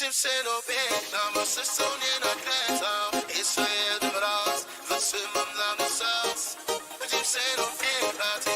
Dziewczyno piękna, masz coś co mnie nakręca Jeszcze jeden raz, zatrzymam dla mnie czas Dziewczyno piękna, ty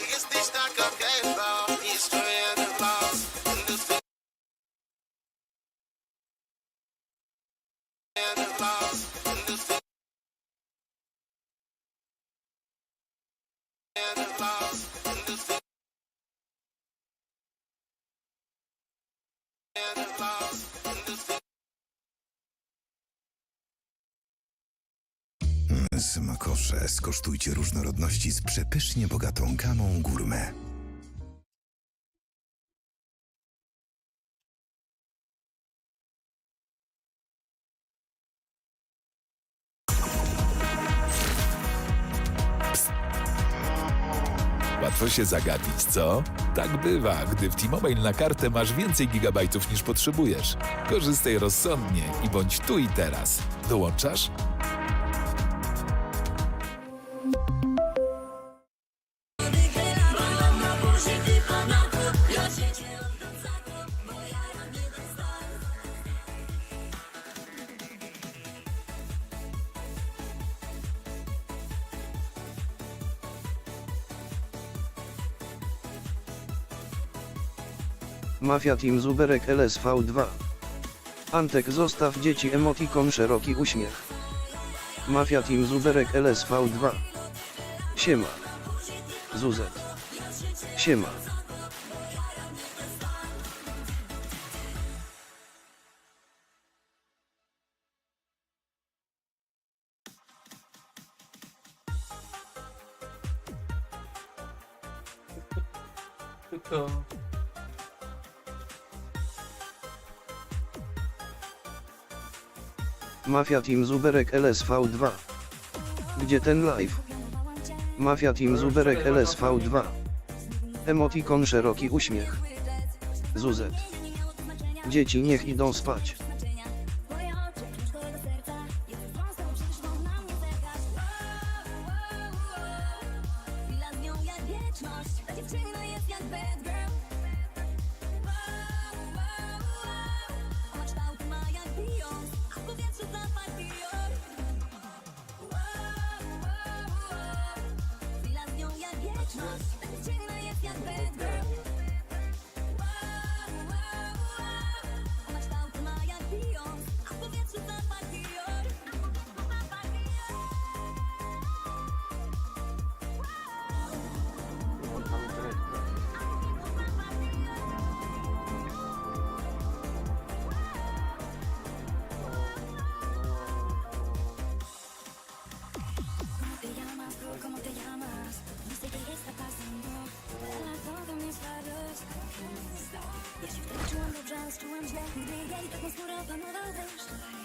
Smakosze, skosztujcie różnorodności z przepysznie bogatą kamą gourmet. Łatwo się zagapić, co? Tak bywa, gdy w T-Mobile na kartę masz więcej gigabajtów niż potrzebujesz. Korzystaj rozsądnie i bądź tu i teraz. Dołączasz? Mafia Team Zuberek LSV2. Antek zostaw dzieci emotikon szeroki uśmiech. Mafia Team Zuberek LSV2. Siema. Zuzet. Siema. Mafia Team Zuberek LSV2. Gdzie ten live? Mafia Team Zuberek LSV2. Emotikon szeroki uśmiech. Zuzet. Dzieci niech idą spać.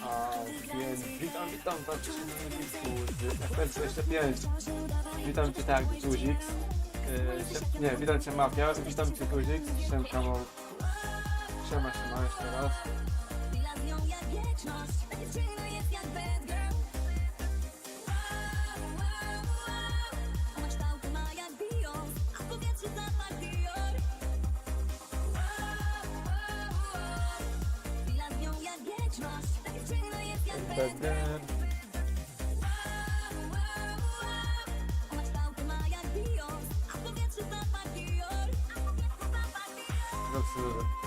A, więc witam, witam Disku z FL25. Witam cię tak, Guzik. Yy, nie, witam cię Mafia, witam cię Guzik. Siemka, mo... Siema, siema jeszcze raz. Będę... Dobrze.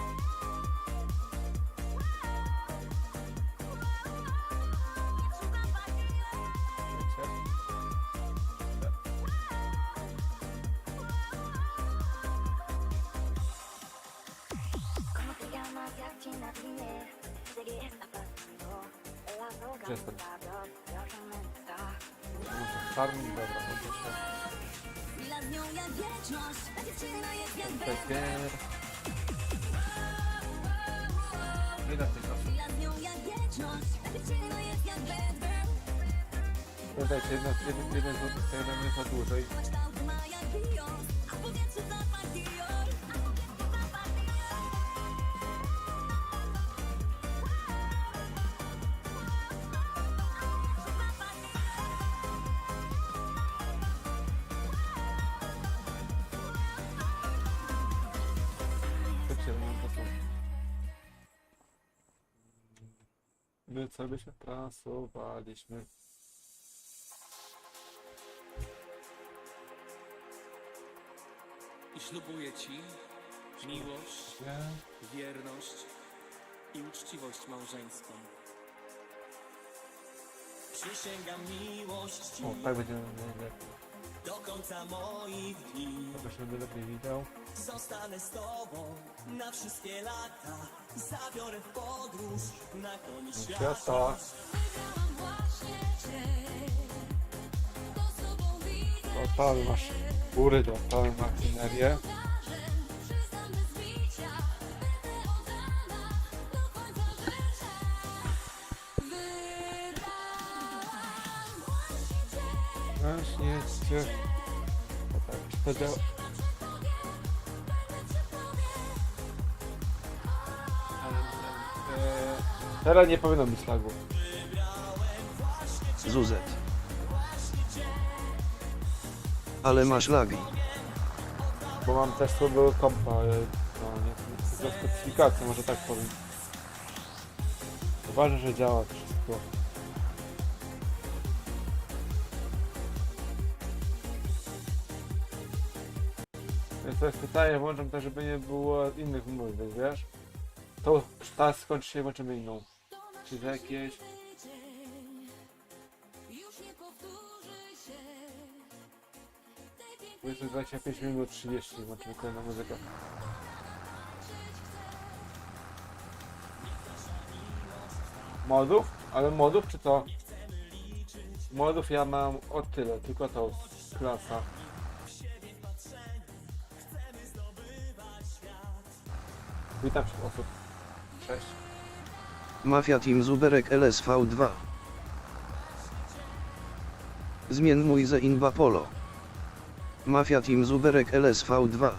Gdzie jestem? me atormenta. Muszę farmić, dobra, chodź się. Pekier. Ile tych osób? Pamiętajcie, jeden, jeden, jeden, z- jeden jest na dłużej. Tak się robi po prostu. My co byśmy prasowaliśmy. I ślubuję ci miłość, wierność i uczciwość małżeńską. Przysięgam miłość ci O, tak będziemy najlepiej. Do końca moich dni. Się będę lepiej widział. Zostanę z tobą na wszystkie lata. Zabiorę w podróż na koniec świata. Świata. Masz góry, to tam maszynerię. Właśnie cię... O tak, to działa. Eee, Teraz nie powinno być lagu. Zuzet. Ale masz lagi. Bo mam też słabego kompa, ale no nie, za specyfikację, może tak powiem. Uważam, że działa wszystko. To jest pytanie, włączam to, żeby nie było innych mówić, wiesz? To ta skończy się, włączymy inną. Czy jakieś... Powiedzmy 25 minut 30, włączymy kolejną muzykę. Modów? Ale modów czy to? Modów ja mam o tyle, tylko to klasa. Witam wszystkich osób. Cześć. Mafia Team Zuberek LSV2. Zmień mój ze Inba Polo. Mafia Team Zuberek LSV2.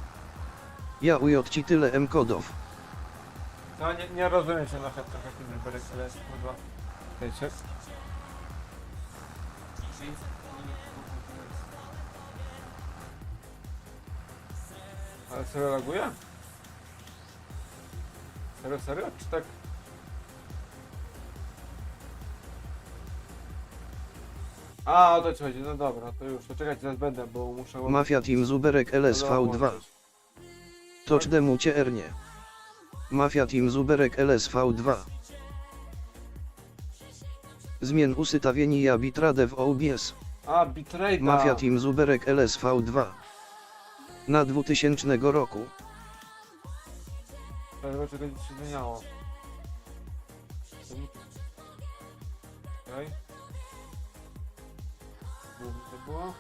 Ja uj ci tyle M kodów. No nie, nie rozumiem się na przykład trochę wyberek, ale kurwa. Wiecie? Ale serio reaguje? Serio, serio? Czy tak? A, o to ci chodzi, no dobra, to już, to czekajcie, zaraz będę, bo muszę... Mafia Team Zuberek LSV2. Tocz demu cię ernie. Mafia Team Zuberek LSV2. Zmień usytawienie ja bitradę w OBS. A, bitrate. Mafia Team Zuberek LSV2. Na 2000 roku. Dlatego czego nic się zmieniało. Okej. Okay. to było?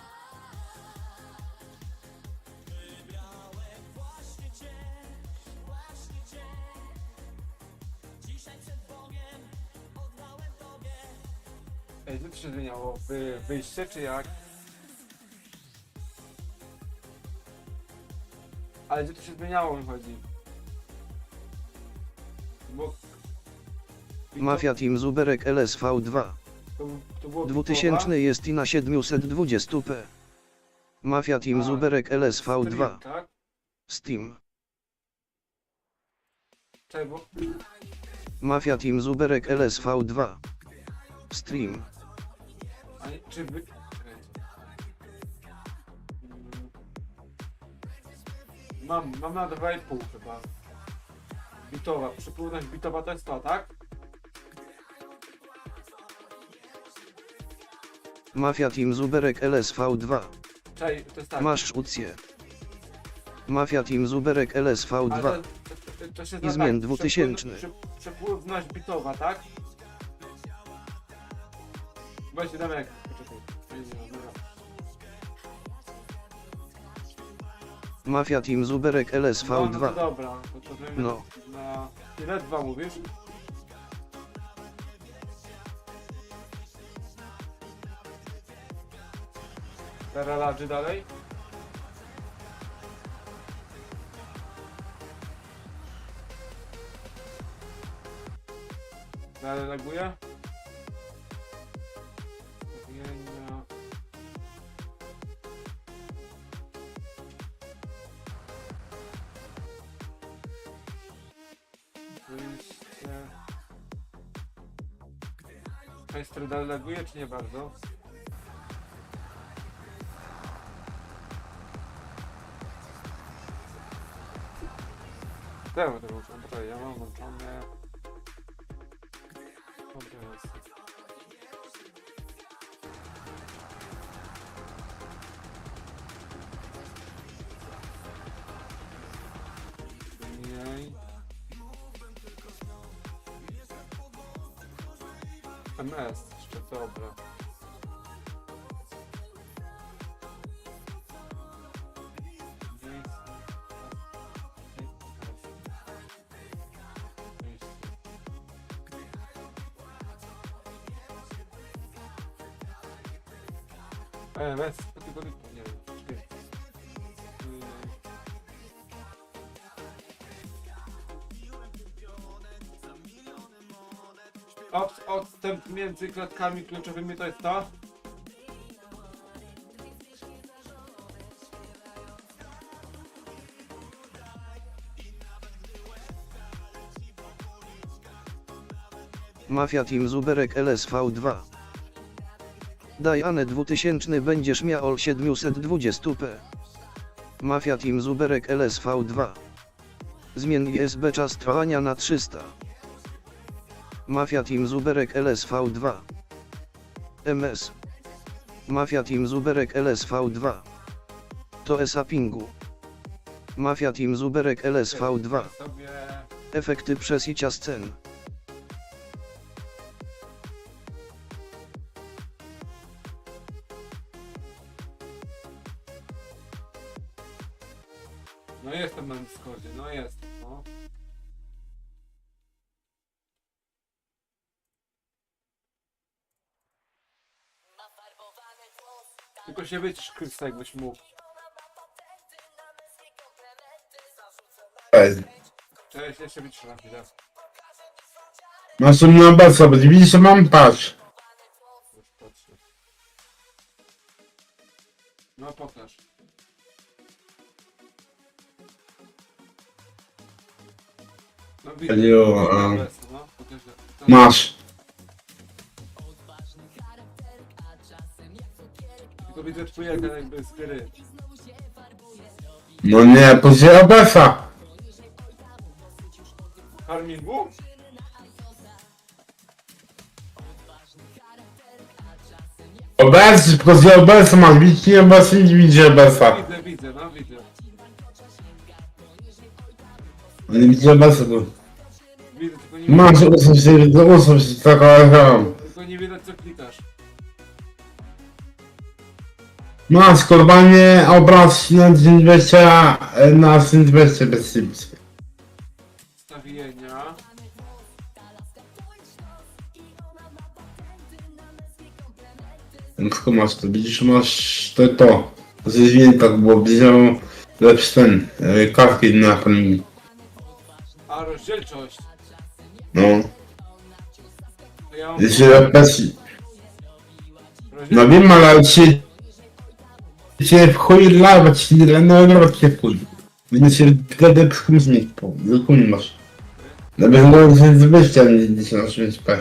Ej, co się zmieniało? Wy, wyjście czy jak? Ale gdzie to się zmieniało mi chodzi? Mafia Team Zuberek LSV2. To, to było 2000 jest i na 720p. Mafia Team Zuberek Stream, LSV2. tak? Steam. Mafia Team Zuberek LSV2. Stream. Mam, mam na 2,5 chyba. Bitowa, przypłynność bitowa to jest to, tak? Mafia Team Zuberek LSV2. Czekaj, to jest tak. Masz sztucję. Mafia Team Zuberek Ale LSV2. to, to, to, to się I zmian tak, 2000. przepływ- przy- Przepływność bitowa, tak? Weźcie Damek, poczekaj. Nie, nie, dobra. Mafia Team Zuberek No, no to LSV2. dobra, to, to zrobimy No. na... Ile? Dwa mówisz? Teralaży dalej? Dalej laguje? Ustawienia. Majster dalej laguje, czy nie bardzo? Mam to dobra, ja mam włączone. Dobra, jest. Jej. MS, jeszcze dobra. MS, tylko nie wiem. odstęp między klatkami kluczowymi to jest to? Mafia Team Zuberek LSV2. Dajane 2000 będziesz miał 720p. Mafia Team Zuberek LSV2. Zmień ISB czas trwania na 300. Mafia Team Zuberek LSV2. MS. Mafia Team Zuberek LSV2. To ESA pingu. Mafia Team Zuberek LSV2. Sobie... Efekty przesicia scen. Tylko się wycisz, Krysta, jakbyś mógł. Cześć, jeszcze wycisz na chwilę. Masz u mnie obecną, widzisz, że mam patrz. Już patrzę. No pokaż. No widzę. No, pokaż. To- Masz. Widzę twój ekran jakby z gry. No nie, poziom obesa. Farmingu? Obez, poziom obesa masz, nie obesa, nie widzisz obesa. Widzę, widzę, no widzę. No nie widzisz obesa tu. Widzę, tylko nie, Masz, usuń się, usuń się, tak ale tylko nie widać co klikasz. Masz, korbanie, obraz na dzień 20, e, na dzień 20 bez chips. Stawienia. Tylko masz to, widzisz, masz to, to. Więcej tak było, wziął lepszy ten, e, kartki na farmingu. A rozdzielczość. No, To ja mam jeszcze. No rozdzielczość. wiem, ale. Cię w chuj lawa, ci nie no w chuj. Więc się wtedy przykumźnie po, zupełnie masz. Nawet no z wyjścia nie na 5p. No,